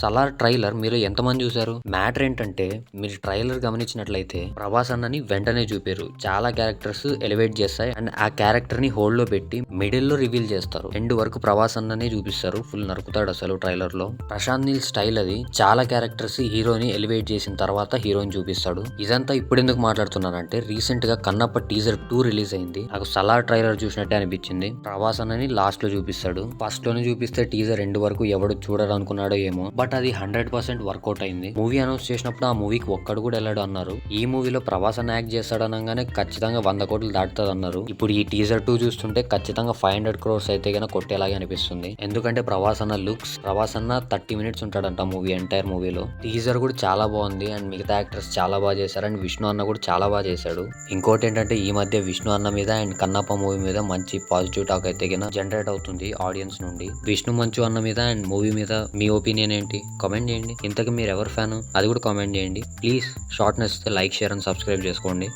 Salaar trailer మీరు ఎంతమంది చూశారు? మ్యాటర్ ఏంటంటే మీరు ట్రైలర్ గమనించినట్లయితే ప్రభాస్ అన్నని వెంటనే చూపారు. చాలా క్యారెక్టర్స్ ఎలివేట్ చేస్తాయి. అండ్ ఆ క్యారెక్టర్ని హోల్డ్లో పెట్టి మిడిల్లో రివీల్ చేస్తారు. ఎండ్ వరకు ప్రభాస్ అన్ననే చూపిస్తారు. ఫుల్ నరుకుతాడు అసలు ట్రైలర్లో ప్రశాంత్ నీల్ స్టైల్ అది. చాలా క్యారెక్టర్స్ హీరోని ఎలివేట్ చేసిన తర్వాత హీరోని చూపిస్తాడు. ఇదంతా ఇప్పుడు ఎందుకు మాట్లాడుతున్నానంటే రీసెంట్గా కన్నప్ప టీజర్ టూ రిలీజ్ అయింది. నాకు సలార్ ట్రైలర్ చూసినట్టే అనిపించింది. ప్రభాస్ అన్నని లాస్ట్లో చూపిస్తాడు. ఫస్ట్లోనే చూపిస్తే టీజర్ ఎండ్ వరకు ఎవడు చూడరు అనుకున్నాడో ఏమో. బట్ అది హండ్రెడ్ పర్సెంట్ వర్కౌట్ అయింది. మూవీ అనౌన్స్ చేసినప్పుడు ఆ మూవీకి ఒక్కడు కూడా వెళ్ళాడు అన్నారు. ఈ మూవీలో ప్రభాస్ యాక్ట్ చేస్తాడు అనగానే ఖచ్చితంగా వంద కోట్లు దాటుతుంది అన్నారు ఇప్పుడు ఈ టీజర్ టూ చూస్తుంటే ఖచ్చితంగా ఫైవ్ హండ్రెడ్ క్రోర్స్ అయితే కనుక కొట్టేలాగే అనిపిస్తుంది. ఎందుకంటే Prabhas looks Prabhas thirty minutes ఉంటాడంట మూవీ ఎంటైర్ మూవీలో. టీజర్ కూడా చాలా బాగుంది అండ్ మిగతా యాక్టర్స్ చాలా బాగా చేశారు అండ్ విష్ణు అన్న కూడా చాలా బాగా చేశాడు. ఇంకోటి ఏంటంటే ఈ మధ్య విష్ణు అన్న మీద అండ్ కన్నప్ప మూవీ మీద మంచి పాజిటివ్ టాక్ అయితే జనరేట్ అవుతుంది ఆడియన్స్ నుండి. విష్ణు మంచు అన్న మీద అండ్ మూవీ మీద మీ ఒపీనియన్ ఏంటి? ఏంటి కామెంట్ చేయండి. ఇంతకు మీరు ఎవరు ఫ్యాను అది కూడా కామెంట్ చేయండి. ప్లీజ్ షార్ట్ నచ్చితే లైక్ షేర్ అండ్ సబ్స్క్రైబ్ చేసుకోండి.